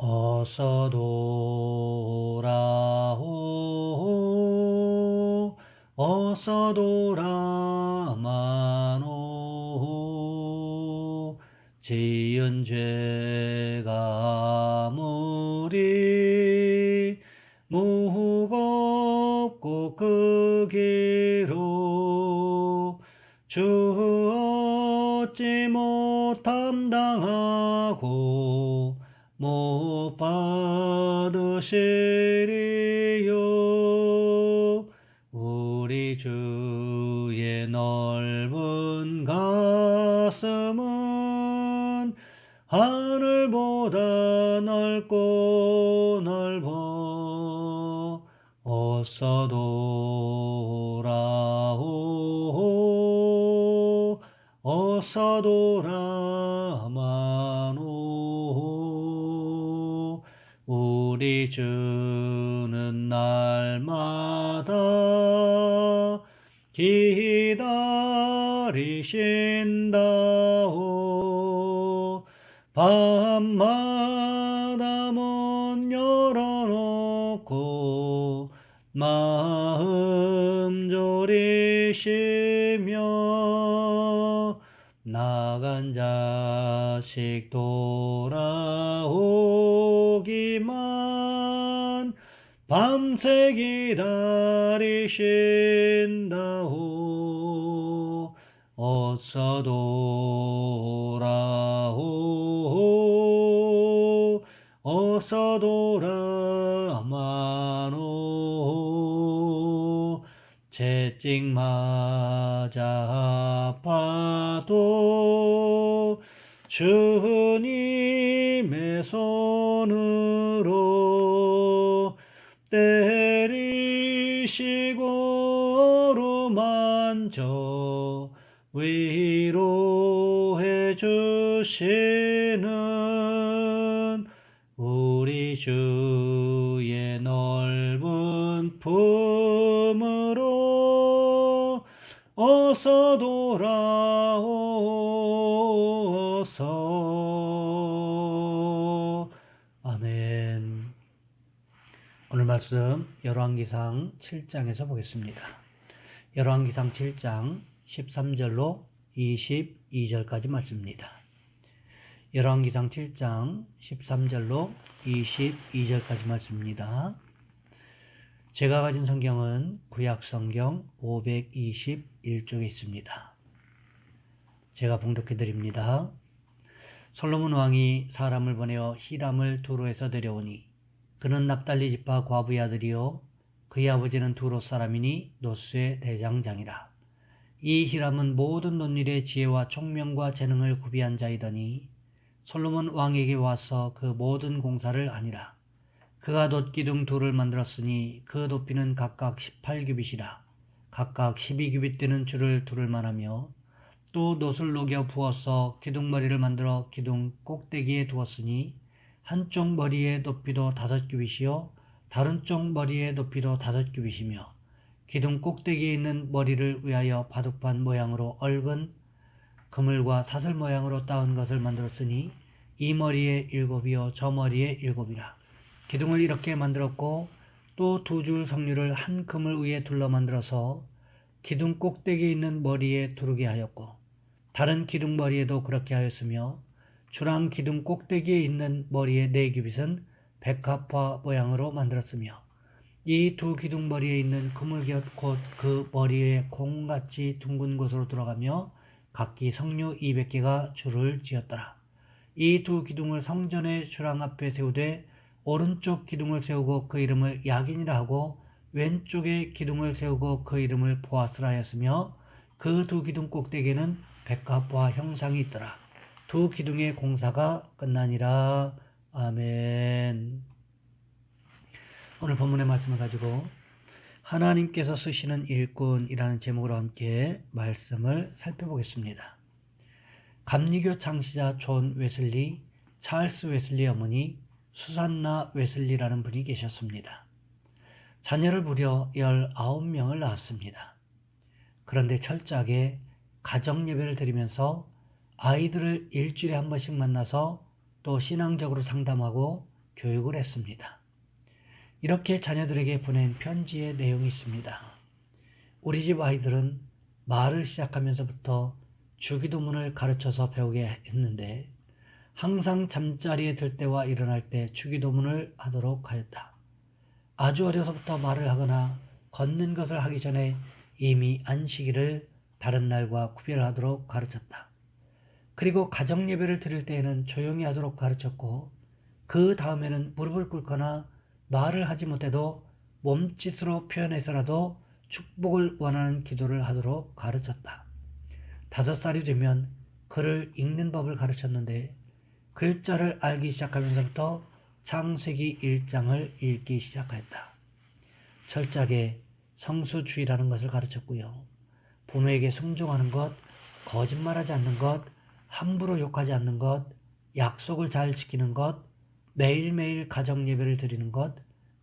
어서 돌아오 어서 돌아마노. 지은 죄가 무리 무겁고 크기로 주 어찌 못함당하고 못 받으시리요. 우리 주의 넓은 가슴은 하늘보다 넓고 넓어 어서 돌아오 어서 돌아마노 우리 주는 날마다 기다리신다오. 밤마다 문 열어놓고 마음 졸이시며 나간 자식 돌아오기만 밤새 기다리신다오. 어서 돌아오. 어서 돌아마노. 채찍 맞아 아파도 주님의 손으 로만져 위로해 주시는 우리 주의 넓은 품으로 어서 돌아오소 아멘 오늘 말씀 열왕기상 7장에서 보겠습니다. 열왕기상 7장 13절로 22절까지 말씀입니다. 열왕기상 7장 13절로 22절까지 말씀입니다. 제가 가진 성경은 구약 성경 521쪽에 있습니다. 제가 봉독해 드립니다. 솔로몬 왕이 사람을 보내어 히람을 두로에서 데려오니 그는 납달리 지파 과부의 아들이요 그의 아버지는 두로 사람이니 노스의 대장장이라. 이 히람은 모든 논일의 지혜와 총명과 재능을 구비한 자이더니 솔로몬 왕에게 와서 그 모든 공사를 아니라 그가 돛기둥 둘을 만들었으니 그 높이는 각각 18규빗이라 각각 12규빗 되는 줄을 두를 만하며 또 놋을 녹여 부어서 기둥머리를 만들어 기둥 꼭대기에 두었으니 한쪽 머리의 높이도 다섯 규빗이요 다른 쪽 머리의 높이도 다섯 규빗이며 기둥 꼭대기에 있는 머리를 위하여 바둑판 모양으로 얽은 그물과 사슬 모양으로 따은 것을 만들었으니 이 머리에 일곱이요 저 머리에 일곱이라. 기둥을 이렇게 만들었고 또 두줄 석류를 한 그물 위에 둘러 만들어서 기둥 꼭대기에 있는 머리에 두르게 하였고 다른 기둥 머리에도 그렇게 하였으며 주랑 기둥 꼭대기에 있는 머리의 네 규빗은 백합화 모양으로 만들었으며 이 두 기둥 머리에 있는 그물곁 곧 그 머리에 공같이 둥근 곳으로 들어가며 각기 성류 200개가 줄을 지었더라. 이 두 기둥을 성전의 주랑 앞에 세우되 오른쪽 기둥을 세우고 그 이름을 야긴이라 하고 왼쪽에 기둥을 세우고 그 이름을 보아스라 하였으며 그 두 기둥 꼭대기에는 백합화 형상이 있더라. 두 기둥의 공사가 끝나니라. 아멘. 오늘 본문의 말씀을 가지고 하나님께서 쓰시는 일꾼이라는 제목으로 함께 말씀을 살펴보겠습니다. 감리교 창시자 존 웨슬리, 찰스 웨슬리 어머니 수산나 웨슬리라는 분이 계셨습니다. 자녀를 무려 19명을 낳았습니다. 그런데 철저하게 가정 예배를 드리면서 아이들을 일주일에 한 번씩 만나서 또 신앙적으로 상담하고 교육을 했습니다. 이렇게 자녀들에게 보낸 편지의 내용이 있습니다. 우리 집 아이들은 말을 시작하면서부터 주기도문을 가르쳐서 배우게 했는데 항상 잠자리에 들 때와 일어날 때 주기도문을 하도록 하였다. 아주 어려서부터 말을 하거나 걷는 것을 하기 전에 이미 안식일을 다른 날과 구별하도록 가르쳤다. 그리고 가정 예배를 드릴 때에는 조용히 하도록 가르쳤고 그 다음에는 무릎을 꿇거나 말을 하지 못해도 몸짓으로 표현해서라도 축복을 원하는 기도를 하도록 가르쳤다. 다섯 살이 되면 글을 읽는 법을 가르쳤는데 글자를 알기 시작하면서부터 창세기 1장을 읽기 시작했다. 철저하게 성수주의라는 것을 가르쳤고요. 부모에게 순종하는 것, 거짓말하지 않는 것, 함부로 욕하지 않는 것, 약속을 잘 지키는 것, 매일매일 가정 예배를 드리는 것,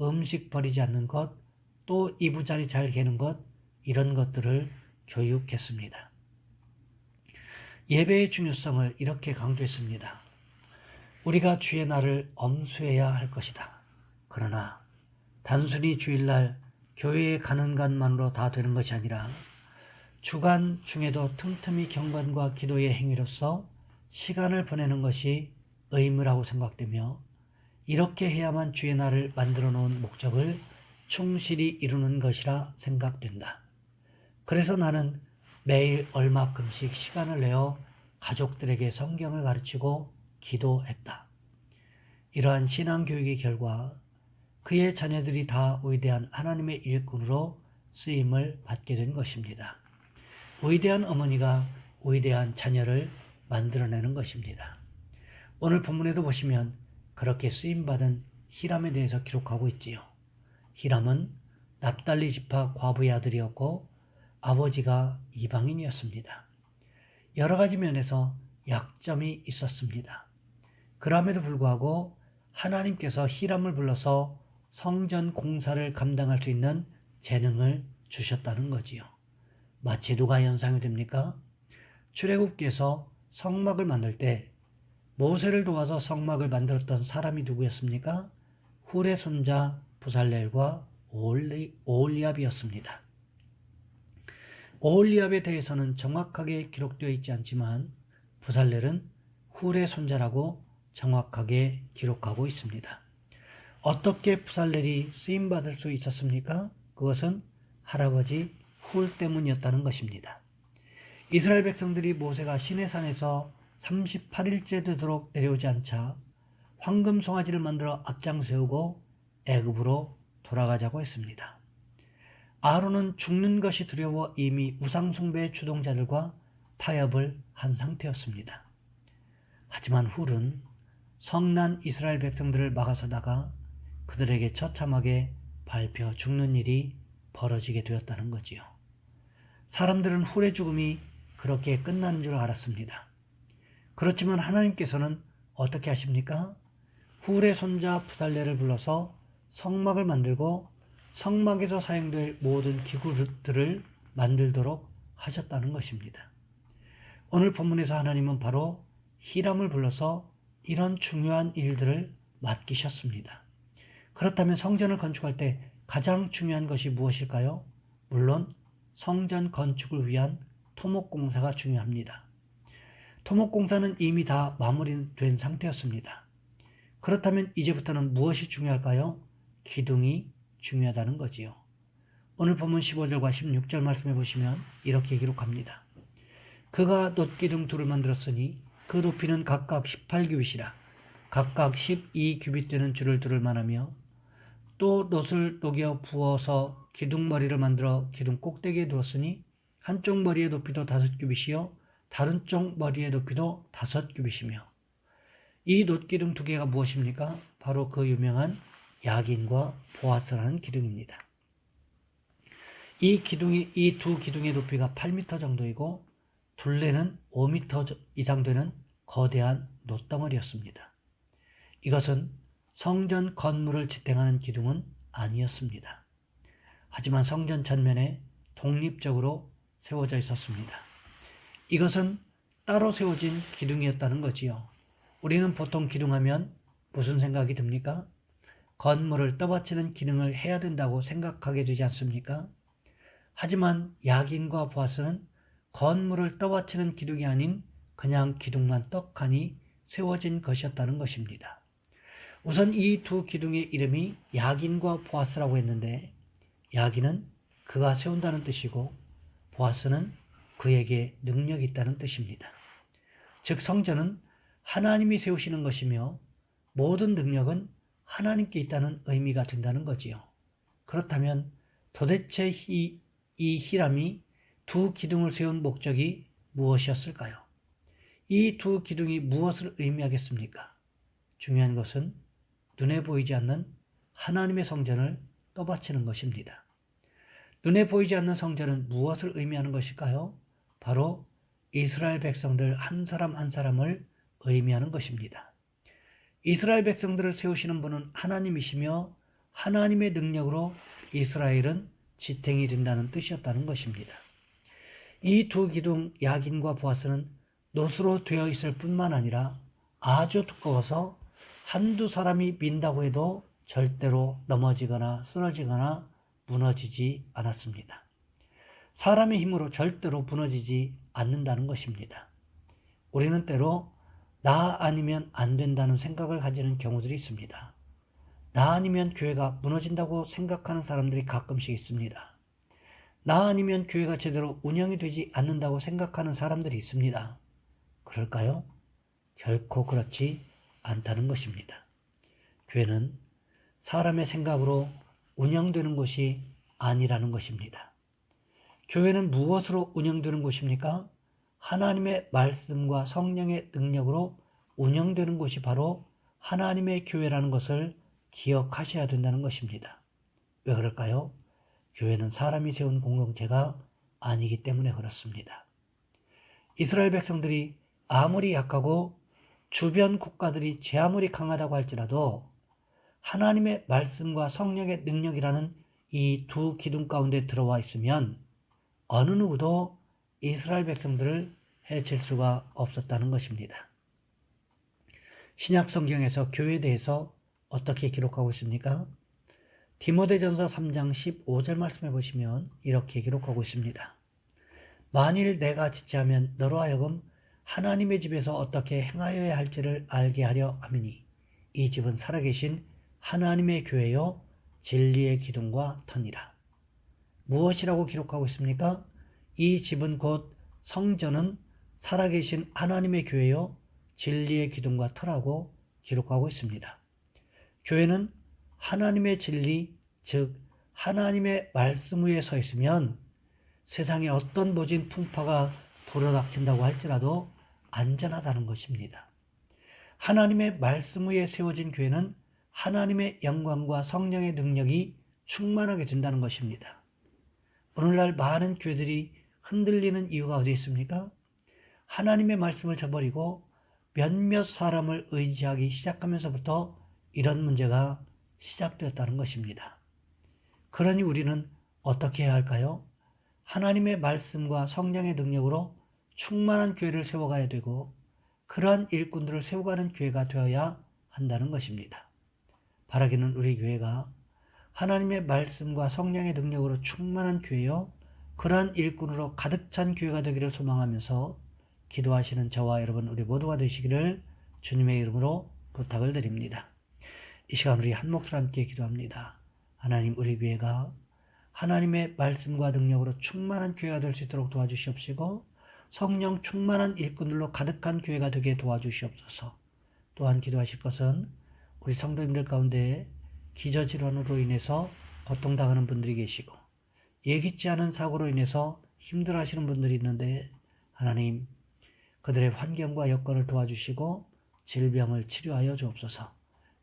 음식 버리지 않는 것, 또 이부자리 잘 개는 것, 이런 것들을 교육했습니다. 예배의 중요성을 이렇게 강조했습니다. 우리가 주의 날을 엄수해야 할 것이다. 그러나 단순히 주일날 교회에 가는 것만으로 다 되는 것이 아니라 주간 중에도 틈틈이 경건과 기도의 행위로서 시간을 보내는 것이 의무라고 생각되며 이렇게 해야만 주의 날을 만들어 놓은 목적을 충실히 이루는 것이라 생각된다. 그래서 나는 매일 얼마큼씩 시간을 내어 가족들에게 성경을 가르치고 기도했다. 이러한 신앙 교육의 결과 그의 자녀들이 다 위대한 하나님의 일꾼으로 쓰임을 받게 된 것입니다. 위대한 어머니가 위대한 자녀를 만들어내는 것입니다. 오늘 본문에도 보시면 그렇게 쓰임받은 히람에 대해서 기록하고 있지요. 히람은 납달리 지파 과부의 아들이었고 아버지가 이방인이었습니다. 여러 가지 면에서 약점이 있었습니다. 그럼에도 불구하고 하나님께서 히람을 불러서 성전 공사를 감당할 수 있는 재능을 주셨다는 거지요. 마치 누가 연상이 됩니까? 출애굽께서 성막을 만들 때 모세를 도와서 성막을 만들었던 사람이 누구였습니까? 훌의 손자 부살렐과 오올리, 오올리압이었습니다. 오올리압에 대해서는 정확하게 기록되어 있지 않지만 부살렐은 훌의 손자라고 정확하게 기록하고 있습니다. 어떻게 부살렐이 쓰임받을 수 있었습니까? 그것은 할아버지 훌 때문이었다는 것입니다. 이스라엘 백성들이 모세가 시내산에서 38일째 되도록 내려오지 않자 황금 송아지를 만들어 앞장 세우고 애굽으로 돌아가자고 했습니다. 아론은 죽는 것이 두려워 이미 우상숭배 주동자들과 타협을 한 상태였습니다. 하지만 훌은 성난 이스라엘 백성들을 막아서다가 그들에게 처참하게 밟혀 죽는 일이 벌어지게 되었다는 거지요. 사람들은 훌의 죽음이 그렇게 끝나는 줄 알았습니다. 그렇지만 하나님께서는 어떻게 하십니까? 훌의 손자 부살레를 불러서 성막을 만들고 성막에서 사용될 모든 기구들을 만들도록 하셨다는 것입니다. 오늘 본문에서 하나님은 바로 히람을 불러서 이런 중요한 일들을 맡기셨습니다. 그렇다면 성전을 건축할 때 가장 중요한 것이 무엇일까요? 물론 성전 건축을 위한 토목공사가 중요합니다. 토목공사는 이미 다 마무리된 상태였습니다. 그렇다면 이제부터는 무엇이 중요할까요? 기둥이 중요하다는 거지요. 오늘 본문 15절과 16절 말씀해 보시면 이렇게 기록합니다. 그가 놋기둥 둘을 만들었으니 그 높이는 각각 18규빗이라 각각 12규빗 되는 줄을 두를 만하며 또 놋을 녹여 부어서 기둥 머리를 만들어 기둥 꼭대기에 두었으니 한쪽 머리의 높이도 다섯 규빗이요 다른 쪽 머리의 높이도 다섯 규빗이며 이 놋기둥 두 개가 무엇입니까? 바로 그 유명한 야긴과 보아스라는 기둥입니다. 이 기둥이 이 두 기둥의 높이가 8m 정도이고 둘레는 5m 이상 되는 거대한 놋덩어리였습니다. 이것은 성전 건물을 지탱하는 기둥은 아니었습니다. 하지만 성전 전면에 독립적으로 세워져 있었습니다. 이것은 따로 세워진 기둥이었다는 거지요. 우리는 보통 기둥하면 무슨 생각이 듭니까? 건물을 떠받치는 기능을 해야 된다고 생각하게 되지 않습니까? 하지만 야긴과 보아스는 건물을 떠받치는 기둥이 아닌 그냥 기둥만 떡하니 세워진 것이었다는 것입니다. 우선 이 두 기둥의 이름이 야긴과 보아스라고 했는데 야긴은 그가 세운다는 뜻이고 보아스는 그에게 능력이 있다는 뜻입니다. 즉 성전은 하나님이 세우시는 것이며 모든 능력은 하나님께 있다는 의미가 된다는 거지요. 그렇다면 도대체 이, 이 히람이 두 기둥을 세운 목적이 무엇이었을까요? 이 두 기둥이 무엇을 의미하겠습니까? 중요한 것은 눈에 보이지 않는 하나님의 성전을 떠받치는 것입니다. 눈에 보이지 않는 성전은 무엇을 의미하는 것일까요? 바로 이스라엘 백성들 한 사람 한 사람을 의미하는 것입니다. 이스라엘 백성들을 세우시는 분은 하나님이시며 하나님의 능력으로 이스라엘은 지탱이 된다는 뜻이었다는 것입니다. 이 두 기둥 야긴과 보아스는 노스로 되어 있을 뿐만 아니라 아주 두꺼워서 한두 사람이 민다고 해도 절대로 넘어지거나 쓰러지거나 무너지지 않았습니다. 사람의 힘으로 절대로 무너지지 않는다는 것입니다. 우리는 때로 나 아니면 안 된다는 생각을 가지는 경우들이 있습니다. 나 아니면 교회가 무너진다고 생각하는 사람들이 가끔씩 있습니다. 나 아니면 교회가 제대로 운영이 되지 않는다고 생각하는 사람들이 있습니다. 그럴까요? 결코 그렇지 않다는 것입니다. 교회는 사람의 생각으로 운영되는 곳이 아니라는 것입니다. 교회는 무엇으로 운영되는 곳입니까? 하나님의 말씀과 성령의 능력으로 운영되는 곳이 바로 하나님의 교회라는 것을 기억하셔야 된다는 것입니다. 왜 그럴까요? 교회는 사람이 세운 공동체가 아니기 때문에 그렇습니다. 이스라엘 백성들이 아무리 약하고 주변 국가들이 제 아무리 강하다고 할지라도 하나님의 말씀과 성령의 능력이라는 이 두 기둥 가운데 들어와 있으면 어느 누구도 이스라엘 백성들을 해칠 수가 없었다는 것입니다. 신약 성경에서 교회에 대해서 어떻게 기록하고 있습니까? 디모데전서 3장 15절 말씀해 보시면 이렇게 기록하고 있습니다. 만일 내가 지체하면 너로 하여금 하나님의 집에서 어떻게 행하여야 할지를 알게 하려 함이니 이 집은 살아계신 하나님의 교회요 진리의 기둥과 터니라. 무엇이라고 기록하고 있습니까? 이 집은 곧 성전은 살아계신 하나님의 교회요 진리의 기둥과 터라고 기록하고 있습니다. 교회는 하나님의 진리, 즉 하나님의 말씀 위에 서 있으면 세상에 어떤 모진 풍파가 불어닥친다고 할지라도 안전하다는 것입니다. 하나님의 말씀 위에 세워진 교회는 하나님의 영광과 성령의 능력이 충만하게 된다는 것입니다. 오늘날 많은 교회들이 흔들리는 이유가 어디 있습니까? 하나님의 말씀을 저버리고 몇몇 사람을 의지하기 시작하면서부터 이런 문제가 시작되었다는 것입니다. 그러니 우리는 어떻게 해야 할까요? 하나님의 말씀과 성령의 능력으로 충만한 교회를 세워가야 되고 그러한 일꾼들을 세워가는 교회가 되어야 한다는 것입니다. 바라기는 우리 교회가 하나님의 말씀과 성령의 능력으로 충만한 교회요 그러한 일꾼으로 가득 찬 교회가 되기를 소망하면서 기도하시는 저와 여러분 우리 모두가 되시기를 주님의 이름으로 부탁을 드립니다. 이 시간 우리 한 목소리 함께 기도합니다. 하나님 우리 교회가 하나님의 말씀과 능력으로 충만한 교회가 될 수 있도록 도와주시옵시고 성령 충만한 일꾼들로 가득한 교회가 되게 도와주시옵소서. 또한 기도하실 것은 우리 성도님들 가운데 기저질환으로 인해서 고통당하는 분들이 계시고 예기치 않은 사고로 인해서 힘들어하시는 분들이 있는데 하나님 그들의 환경과 여건을 도와주시고 질병을 치료하여 주옵소서.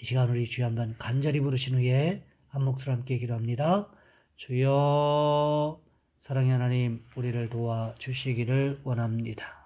이 시간 우리 주여 한번 간절히 부르신 후에 한 목소리 함께 기도합니다. 주여 사랑의 하나님 우리를 도와주시기를 원합니다.